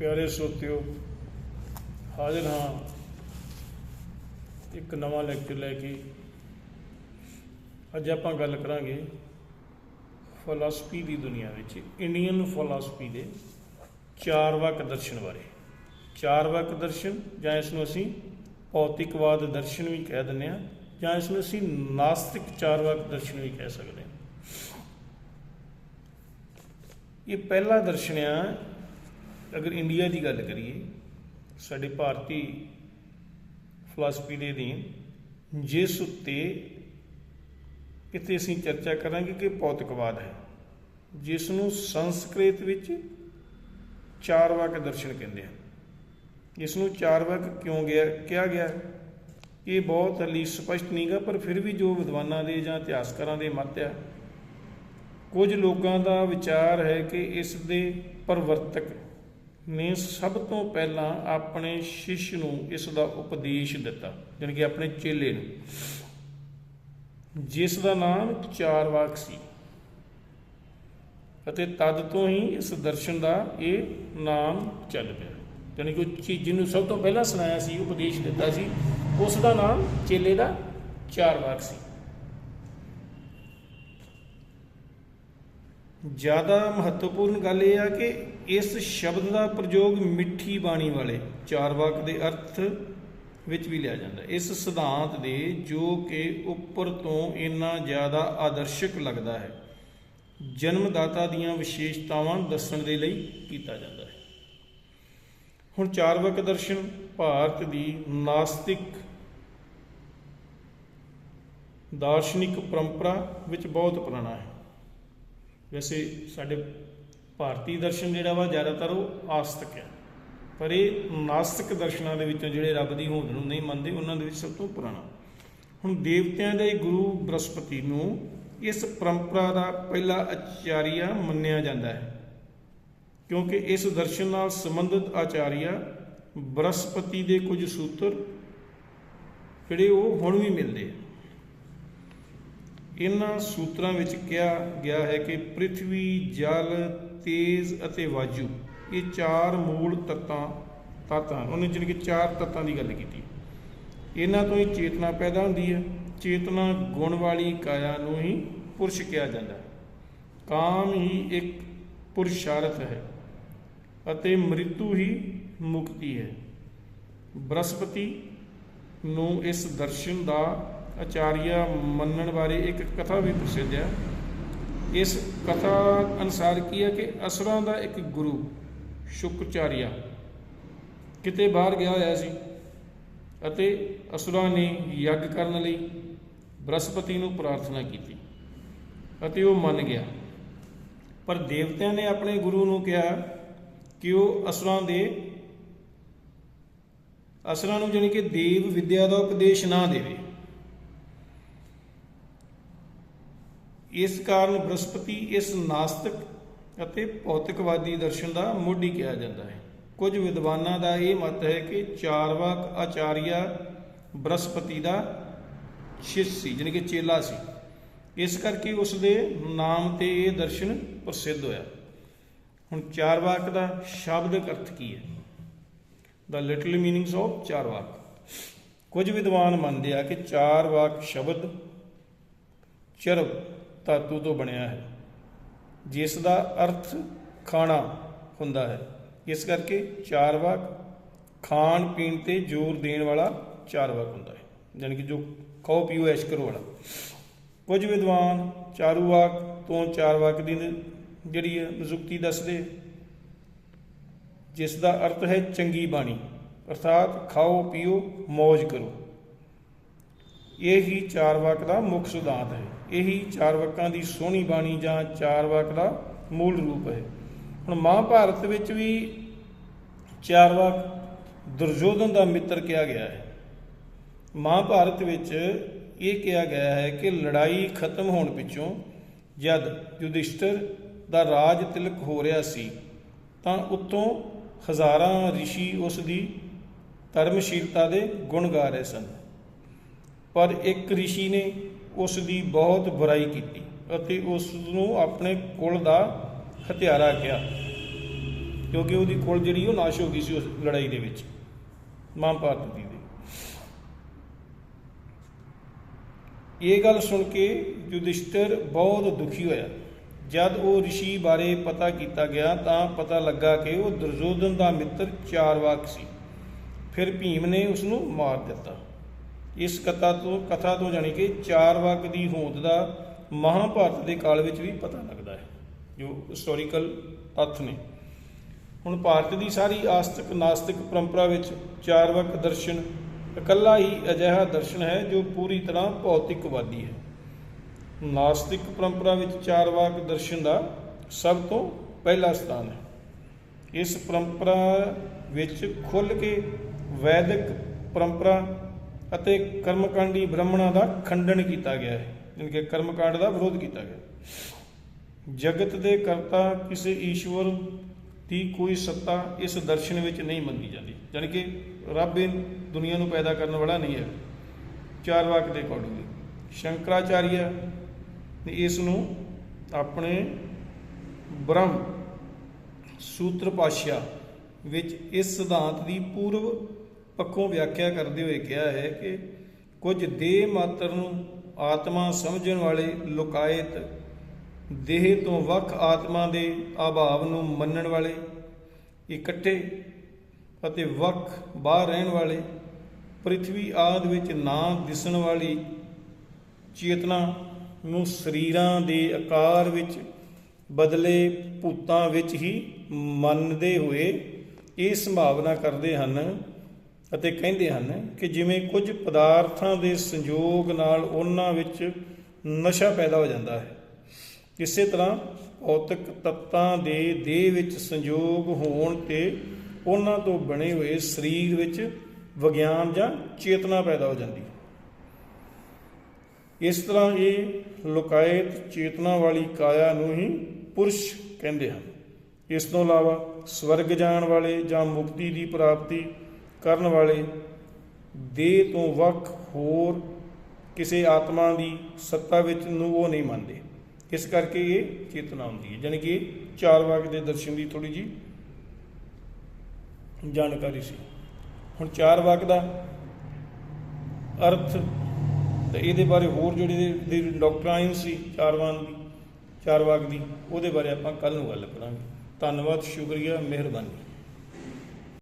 ਪਿਆਰੇ ਸੋਤਿਓ, ਹਾਜ਼ਰ ਹਾਂ। ਇੱਕ ਨਵਾਂ ਲੈਕਚਰ ਲੈ ਕੇ ਅੱਜ ਆਪਾਂ ਗੱਲ ਕਰਾਂਗੇ ਫਿਲਾਸਫੀ ਦੀ ਦੁਨੀਆ ਵਿੱਚ ਇੰਡੀਅਨ ਫਿਲਾਸਫੀ ਦੇ ਚਾਰ ਵਕ ਦਰਸ਼ਨ ਬਾਰੇ। ਚਾਰ ਵਕ ਦਰਸ਼ਨ, ਜਾਂ ਇਸ ਨੂੰ ਅਸੀਂ ਭੌਤਿਕਵਾਦ ਦਰਸ਼ਨ ਵੀ ਕਹਿ ਦਿੰਦੇ ਹਾਂ, ਜਾਂ ਇਸ ਨੂੰ ਅਸੀਂ ਨਾਸਤਿਕ ਚਾਰ ਵਕ ਦਰਸ਼ਨ ਵੀ ਕਹਿ ਸਕਦੇ ਹਾਂ। ਇਹ ਪਹਿਲਾ ਦਰਸ਼ਨ ਆ ਅਗਰ ਇੰਡੀਆ ਦੀ ਗੱਲ ਕਰੀਏ, ਸਾਡੇ ਭਾਰਤੀ ਫਿਲਾਸਫੀ ਦੇ ਅਧੀਨ ਜਿਸ ਉੱਤੇ ਇੱਥੇ ਅਸੀਂ ਚਰਚਾ ਕਰਾਂਗੇ ਕਿ ਭੌਤਿਕਵਾਦ ਹੈ ਜਿਸ ਨੂੰ ਸੰਸਕ੍ਰਿਤ ਵਿੱਚ ਚਾਰ ਵਾਕ ਦਰਸ਼ਨ ਕਹਿੰਦੇ ਹਨ। ਇਸ ਨੂੰ ਚਾਰ ਵਾਕ ਕਿਉਂ ਗਿਆ, ਕਿਹਾ ਗਿਆ? ਇਹ ਬਹੁਤ ਹਲੀ ਸਪਸ਼ਟ ਨਹੀਂਗਾ ਪਰ ਫਿਰ ਵੀ ਜੋ ਵਿਦਵਾਨਾਂ ਦੇ ਜਾਂ ਇਤਿਹਾਸਕਾਰਾਂ ਦੇ ਮਤ ਆ, ਕੁਝ ਲੋਕਾਂ ਦਾ ਵਿਚਾਰ ਹੈ ਕਿ ਇਸ ਦੇ ਪ੍ਰਵਰਤਕ ਨੇ ਸਭ ਤੋਂ ਪਹਿਲਾਂ ਆਪਣੇ ਸ਼ਿਸ਼ ਨੂੰ ਇਸ ਦਾ ਉਪਦੇਸ਼ ਦਿੱਤਾ, ਜਾਣੀ ਕਿ ਆਪਣੇ ਚੇਲੇ ਨੂੰ। ਜਿਸ ਦਾ ਨਾਮ ਚਾਰਵਾਕ ਸੀ, ਅਤੇ ਤਦ ਤੋਂ ਹੀ ਇਸ ਦਰਸ਼ਨ ਦਾ ਇਹ ਨਾਮ ਚੱਲ ਪਿਆ। ਜਾਣੀ ਕਿ ਉਹ ਚੀਜ਼ ਜਿਹਨੂੰ ਸਭ ਤੋਂ ਪਹਿਲਾਂ ਸੁਣਾਇਆ ਸੀ, ਉਪਦੇਸ਼ ਦਿੱਤਾ ਸੀ, ਉਸ ਦਾ ਨਾਮ ਚੇਲੇ ਦਾ ਚਾਰਵਾਕ ਸੀ। ਜ਼ਿਆਦਾ ਮਹੱਤਵਪੂਰਨ ਗੱਲ ਇਹ ਆ ਕਿ ਇਸ ਸ਼ਬਦ ਦਾ ਪ੍ਰਯੋਗ ਮਿੱਠੀ ਬਾਣੀ ਵਾਲੇ ਚਾਰ ਵਾਕ ਦੇ ਅਰਥ ਵਿੱਚ ਵੀ ਲਿਆ ਜਾਂਦਾ। ਇਸ ਸਿਧਾਂਤ ਦੇ ਜੋ ਕਿ ਉੱਪਰ ਤੋਂ ਇੰਨਾ ਜ਼ਿਆਦਾ ਆਦਰਸ਼ਕ ਲੱਗਦਾ ਹੈ, ਜਨਮਦਾਤਾ ਦੀਆਂ ਵਿਸ਼ੇਸ਼ਤਾਵਾਂ ਦੱਸਣ ਦੇ ਲਈ ਕੀਤਾ ਜਾਂਦਾ ਹੈ। ਹੁਣ ਚਾਰਵਕ ਦਰਸ਼ਨ ਭਾਰਤ ਦੀ ਨਾਸਤਿਕ ਦਾਰਸ਼ਨਿਕ ਪਰੰਪਰਾ ਵਿੱਚ ਬਹੁਤ ਪੁਰਾਣਾ ਹੈ। ਵੈਸੇ ਸਾਡੇ ਭਾਰਤੀ ਦਰਸ਼ਨ ਜਿਹੜਾ ਵਾ ਜ਼ਿਆਦਾਤਰ ਉਹ ਆਸਤਕ ਹੈ। ਪਰ ਇਹ ਨਾਸਤਿਕ ਦਰਸ਼ਨਾਂ ਦੇ ਵਿੱਚੋਂ ਜਿਹੜੇ ਰੱਬ ਦੀ ਹੋਂਦ ਨੂੰ ਨਹੀਂ ਮੰਨਦੇ, ਉਹਨਾਂ ਦੇ ਵਿੱਚ ਸਭ ਤੋਂ ਪੁਰਾਣਾ। ਹੁਣ ਦੇਵਤਿਆਂ ਦੇ ਗੁਰੂ ਬ੍ਰਹਸਪਤੀ ਨੂੰ ਇਸ ਪਰੰਪਰਾ ਦਾ ਪਹਿਲਾ ਆਚਾਰੀਆ ਮੰਨਿਆ ਜਾਂਦਾ ਹੈ। ਕਿਉਂਕਿ ਇਸ ਦਰਸ਼ਨ ਨਾਲ ਸੰਬੰਧਿਤ ਆਚਾਰੀਆ ਬ੍ਰਹਸਪਤੀ ਦੇ ਕੁਝ ਸੂਤਰ ਜਿਹੜੇ ਉਹ ਹੁਣ ਵੀ ਮਿਲਦੇ ਆ। ਇਹਨਾਂ ਸੂਤਰਾਂ ਵਿੱਚ ਕਿਹਾ ਗਿਆ ਹੈ ਕਿ ਪ੍ਰithvi ਜਲ, ਤੇਜ ਅਤੇ ਵਾਯੂ, ਇਹ ਚਾਰ ਮੂਲ ਤੱਤਾਂ ਤੱਤਾਂ, ਉਹਨੇ ਜਿਹੜੀ ਕਿ ਚਾਰ ਤੱਤਾਂ ਦੀ ਗੱਲ ਕੀਤੀ। ਇਹਨਾਂ ਤੋਂ ਹੀ ਚੇਤਨਾ ਪੈਦਾ ਹੁੰਦੀ ਹੈ। ਚੇਤਨਾ ਗੁਣ ਵਾਲੀ ਕਾਇਆ ਨੂੰ ਹੀ ਪੁਰਸ਼ ਕਿਹਾ ਜਾਂਦਾ ਹੈ। ਕਾਮ ਹੀ ਇੱਕ ਪੁਰਸ਼ਾਰਥ ਹੈ ਅਤੇ ਮ੍ਰਿਤੂ ਹੀ ਮੁਕਤੀ ਹੈ। ਬ੍ਰਹਸਪਤੀ ਨੂੰ ਇਸ ਦਰਸ਼ਨ ਦਾ ਆਚਾਰੀਆ ਮੰਨਣ ਬਾਰੇ ਇੱਕ ਕਥਾ ਵੀ ਪ੍ਰਸਿੱਧ ਹੈ। ਇਸ ਕਥਾ ਅਨੁਸਾਰ ਕੀ ਹੈ ਕਿ ਅਸੁਰਾਂ ਦਾ ਇੱਕ ਗੁਰੂ ਸ਼ੁਕਚਾਰੀਆ ਕਿਤੇ ਬਾਹਰ ਗਿਆ ਹੋਇਆ ਸੀ ਅਤੇ ਅਸੁਰਾਂ ਨੇ ਯੱਗ ਕਰਨ ਲਈ ਬ੍ਰਹਸਪਤੀ ਨੂੰ ਪ੍ਰਾਰਥਨਾ ਕੀਤੀ ਅਤੇ ਉਹ ਮੰਨ ਗਿਆ। ਪਰ ਦੇਵਤਿਆਂ ਨੇ ਆਪਣੇ ਗੁਰੂ ਨੂੰ ਕਿਹਾ ਕਿ ਉਹ ਅਸੁਰਾਂ ਦੇ ਅਸੁਰਾਂ ਨੂੰ ਜਾਣੀ ਕਿ ਦੇਵ ਵਿਦਿਆ ਦਾ ਉਪਦੇਸ਼ ਨਾ ਦੇਵੇ। ਇਸ ਕਾਰਨ ਬ੍ਰਹਸਪਤੀ ਇਸ ਨਾਸਤਿਕ ਅਤੇ ਭੌਤਿਕਵਾਦੀ ਦਰਸ਼ਨ ਦਾ ਮੋਢੀ ਕਿਹਾ ਜਾਂਦਾ ਹੈ। ਕੁਝ ਵਿਦਵਾਨਾਂ ਦਾ ਇਹ ਮਤ ਹੈ ਕਿ ਚਾਰਵਾਕ ਆਚਾਰੀਆ ਬ੍ਰਹਸਪਤੀ ਦਾ ਸ਼ਿਸ਼ ਸੀ, ਜਾਣੀ ਕਿ ਚੇਲਾ ਸੀ। ਇਸ ਕਰਕੇ ਉਸ ਦੇ ਨਾਮ ਤੇ ਇਹ ਦਰਸ਼ਨ ਪ੍ਰਸਿੱਧ ਹੋਇਆ। ਹੁਣ ਚਾਰਵਾਕ ਦਾ ਸ਼ਬਦਕ ਅਰਥ ਕੀ ਹੈ? The literal meanings of Charvaka. ਕੁਝ ਵਿਦਵਾਨ ਮੰਨਦੇ ਆ ਕਿ ਚਾਰਵਾਕ ਸ਼ਬਦ ਚਰਬ ਧਾਤੂ ਤੋਂ ਬਣਿਆ ਹੈ। ਜਿਸ ਦਾ ਅਰਥ ਖਾਣਾ ਹੁੰਦਾ ਹੈ। ਇਸ ਕਰਕੇ ਚਾਰਵਾਕ ਖਾਣ, ਪੀਣ ਤੇ ਜ਼ੋਰ ਦੇਣ ਵਾਲਾ ਚਾਰਵਾਕ ਹੁੰਦਾ ਹੈ। ਯਾਨੀ ਕਿ ਜੋ ਖਾਓ, ਪੀਓ ਐਸ਼ ਕਰੋ ਵਾਲਾ। ਕੁਝ ਵਿਦਵਾਨ ਚਾਰੂਵਾਕ ਤੋਂ ਚਾਰਵਾਕ ਦੀ ਜਿਹੜੀ ਹੈ, ਨਿਯੁਕਤੀ ਦੱਸਦੇ ਜਿਸ ਦਾ ਅਰਥ ਹੈ ਚੰਗੀ ਬਾਣੀ। ਅਰਥਾਤ ਖਾਓ, ਪੀਓ ਮौज ਕਰੋ। ਇਹ ਹੀ ਚਾਰ ਵਾਕ ਦਾ ਮੁੱਖ ਸਿਧਾਂਤ ਹੈ। ਇਹੀ ਚਾਰ ਵਾਕਾਂ ਦੀ ਸੋਹਣੀ ਬਾਣੀ ਜਾਂ ਚਾਰ ਵਾਕ ਦਾ ਮੂਲ ਰੂਪ ਹੈ। ਹੁਣ ਮਹਾਭਾਰਤ ਵਿੱਚ ਵੀ ਚਾਰ ਵਾਕ ਦੁਰਯੋਧਨ ਦਾ ਮਿੱਤਰ ਕਿਹਾ ਗਿਆ ਹੈ। ਮਹਾਭਾਰਤ ਵਿੱਚ ਇਹ ਕਿਹਾ ਗਿਆ ਹੈ ਕਿ ਲੜਾਈ ਖਤਮ ਹੋਣ ਪਿੱਛੋਂ ਜਦ ਯੁਧਿਸ਼ਠਰ ਦਾ ਰਾਜ ਤਿਲਕ ਹੋ ਰਿਹਾ ਸੀ, ਤਾਂ ਉੱਤੋਂ ਹਜ਼ਾਰਾਂ ਰਿਸ਼ੀ ਉਸ ਦੀ ਧਰਮਸ਼ੀਲਤਾ ਦੇ ਗੁਣ ਗਾ ਰਹੇ ਸਨ। ਪਰ ਇੱਕ ਰਿਸ਼ੀ ਨੇ ਉਸ ਦੀ ਬਹੁਤ ਬੁਰਾਈ ਕੀਤੀ ਅਤੇ ਉਸ ਨੂੰ ਆਪਣੇ ਕੁਲ ਦਾ ਹਥਿਆਰਾ ਕਿਹਾ, ਕਿਉਂਕਿ ਉਹਦੀ ਕੁਲ ਜਿਹੜੀ ਉਹ ਨਾਸ਼ ਹੋ ਗਈ ਸੀ ਉਸ ਲੜਾਈ ਦੇ ਵਿੱਚ ਮਹਾਭਾਰਤ ਦੀ ਇਹ ਗੱਲ ਸੁਣ ਕੇ ਯੁਧਿਸ਼ਟਰ ਬਹੁਤ ਦੁਖੀ ਹੋਇਆ। ਜਦ ਉਹ ઋષਿ ਬਾਰੇ ਪਤਾ ਕੀਤਾ ਗਿਆ ਤਾਂ ਪਤਾ ਲੱਗਾ ਕਿ ਉਹ ਦੁਰਯੋਧਨ ਦਾ ਮਿੱਤਰ ਚਾਰਵਾਕ ਸੀ। ਫਿਰ ਭੀਮ ਨੇ ਉਸ ਨੂੰ ਮਾਰ ਦਿੱਤਾ। ਇਸ ਕਥਾ ਤੋਂ ਕਥਾ ਤੋਂ ਜਾਣੀ ਕਿ ਚਾਰ ਵਾਕ ਦੀ ਹੋਂਦ ਦਾ ਮਹਾਭਾਰਤ ਦੇ ਕਾਲ ਵਿੱਚ ਵੀ ਪਤਾ ਲੱਗਦਾ ਹੈ, ਜੋ ਹਿਸਟੋਰੀਕਲ ਤੱਥ ਨੇ। ਹੁਣ ਭਾਰਤ ਦੀ ਸਾਰੀ ਆਸਤਿਕ ਨਾਸਤਿਕ ਪਰੰਪਰਾ ਵਿੱਚ ਚਾਰ ਵਾਕ ਦਰਸ਼ਨ, ਇਕੱਲਾ ਹੀ ਅਜਿਹਾ ਦਰਸ਼ਨ ਹੈ ਜੋ ਪੂਰੀ ਤਰ੍ਹਾਂ ਭੌਤਿਕਵਾਦੀ ਹੈ। ਨਾਸਤਿਕ ਪਰੰਪਰਾ ਵਿੱਚ ਚਾਰ ਵਾਕ ਦਰਸ਼ਨ ਦਾ ਸਭ ਤੋਂ ਪਹਿਲਾ ਸਥਾਨ ਹੈ। ਇਸ ਪਰੰਪਰਾ ਵਿੱਚ ਖੁੱਲ੍ਹ ਕੇ ਵੈਦਿਕ ਪਰੰਪਰਾ ਅਤੇ ਕਰਮਕਾਂਡੀ ਬ੍ਰਾਹਮਣਾਂ ਦਾ ਖੰਡਨ ਕੀਤਾ ਗਿਆ ਹੈ, ਯਾਨੀ ਕਿ ਕਰਮਕਾਂਡ ਦਾ ਵਿਰੋਧ ਕੀਤਾ ਗਿਆ ਜਗਤ ਦੇ ਕਰਤਾ ਕਿਸੇ ਈਸ਼ਵਰ ਦੀ ਕੋਈ ਸੱਤਾ ਇਸ ਦਰਸ਼ਨ ਵਿੱਚ ਨਹੀਂ ਮੰਨੀ ਜਾਂਦੀ। ਯਾਨੀ ਕਿ ਰੱਬ ਇਹ ਦੁਨੀਆ ਨੂੰ ਪੈਦਾ ਕਰਨ ਵਾਲਾ ਨਹੀਂ ਹੈ, ਚਾਰ ਵਾਕ ਦੇ ਅਕੋਰਡਿੰਗਲੀ ਸ਼ੰਕਰਾਚਾਰੀਆ ਨੇ ਇਸ ਨੂੰ ਆਪਣੇ ਬ੍ਰਹਮ ਸੂਤਰ ਪਾਸ਼ਾ ਵਿੱਚ ਇਸ ਸਿਧਾਂਤ ਦੀ ਪੂਰਵ ਪੱਖੋਂ ਵਿਆਖਿਆ ਕਰਦੇ ਹੋਏ ਕਿਹਾ ਹੈ ਕਿ ਕੁਝ ਦੇਹ ਮਾਤਰ ਨੂੰ ਆਤਮਾ ਸਮਝਣ ਵਾਲੇ ਲੋਕਾਇਤ ਦੇਹ ਤੋਂ ਵੱਖ ਆਤਮਾ ਦੇ ਅਭਾਵ ਨੂੰ ਮੰਨਣ ਵਾਲੇ, ਇਕੱਠੇ ਅਤੇ ਵੱਖ ਬਾਹਰ ਰਹਿਣ ਵਾਲੇ ਪ੍ਰithvi ਆਦ ਵਿੱਚ ਨਾ ਦਿਸਣ ਵਾਲੀ ਚੇਤਨਾ ਨੂੰ ਸਰੀਰਾਂ ਦੇ ਆਕਾਰ ਵਿੱਚ ਬਦਲੇ ਭੂਤਾਂ ਵਿੱਚ ਹੀ ਮੰਨਦੇ ਹੋਏ ਇਹ ਸੰਭਾਵਨਾ ਕਰਦੇ ਹਨ ਅਤੇ ਕਹਿੰਦੇ ਹਨ ਕਿ ਜਿਵੇਂ ਕੁਝ ਪਦਾਰਥਾਂ ਦੇ ਸੰਯੋਗ ਨਾਲ ਉਹਨਾਂ ਵਿੱਚ ਨਸ਼ਾ ਪੈਦਾ ਹੋ ਜਾਂਦਾ ਹੈ। ਇਸੇ ਤਰ੍ਹਾਂ ਭੌਤਿਕ ਤੱਤਾਂ ਦੇ ਦੇਹ ਵਿੱਚ ਸੰਯੋਗ ਹੋਣ ਤੇ ਉਹਨਾਂ ਤੋਂ ਬਣੇ ਹੋਏ ਸਰੀਰ ਵਿੱਚ ਵਿਗਿਆਨ ਜਾਂ ਚੇਤਨਾ ਪੈਦਾ ਹੋ ਜਾਂਦੀ ਹੈ। ਇਸ ਤਰ੍ਹਾਂ ਇਹ ਲੋਕਾਇਤ ਚੇਤਨਾ ਵਾਲੀ ਕਾਇਆ ਨੂੰ ਹੀ ਪੁਰਸ਼ ਕਹਿੰਦੇ ਹਨ। ਇਸ ਤੋਂ ਇਲਾਵਾ ਸਵਰਗ ਜਾਣ ਵਾਲੇ ਜਾਂ ਮੁਕਤੀ ਦੀ ਪ੍ਰਾਪਤੀ ਕਰਨ ਵਾਲੇ ਦੇਹ ਤੋਂ ਵੱਖ ਹੋਰ ਕਿਸੇ ਆਤਮਾ ਦੀ ਸੱਤਾ ਵਿੱਚ ਨੂੰ ਉਹ ਨਹੀਂ ਮੰਨਦੇ। ਇਸ ਕਰਕੇ ਇਹ ਚੇਤਨਾ ਹੁੰਦੀ ਹੈ। ਯਾਨੀ ਕਿ ਚਾਰ ਵਾਕ ਦੇ ਦਰਸ਼ਨ ਦੀ ਥੋੜੀ ਜੀ ਜਾਣਕਾਰੀ ਸੀ। ਹੁਣ ਚਾਰ ਵਾਕ ਦਾ ਅਰਥ ਤੇ ਇਹਦੇ ਬਾਰੇ ਹੋਰ ਜਿਹੜੇ ਦੀ ਡਾਕਟਰਾਈਨ ਸੀ, ਚਾਰਵਾਨ ਦੀ, ਚਾਰ ਵਾਕ ਦੀ, ਉਹਦੇ ਬਾਰੇ ਆਪਾਂ ਕੱਲ ਨੂੰ ਗੱਲ ਕਰਾਂਗੇ। ਧੰਨਵਾਦ, ਸ਼ੁਕਰੀਆ, ਮਿਹਰਬਾਨੀ।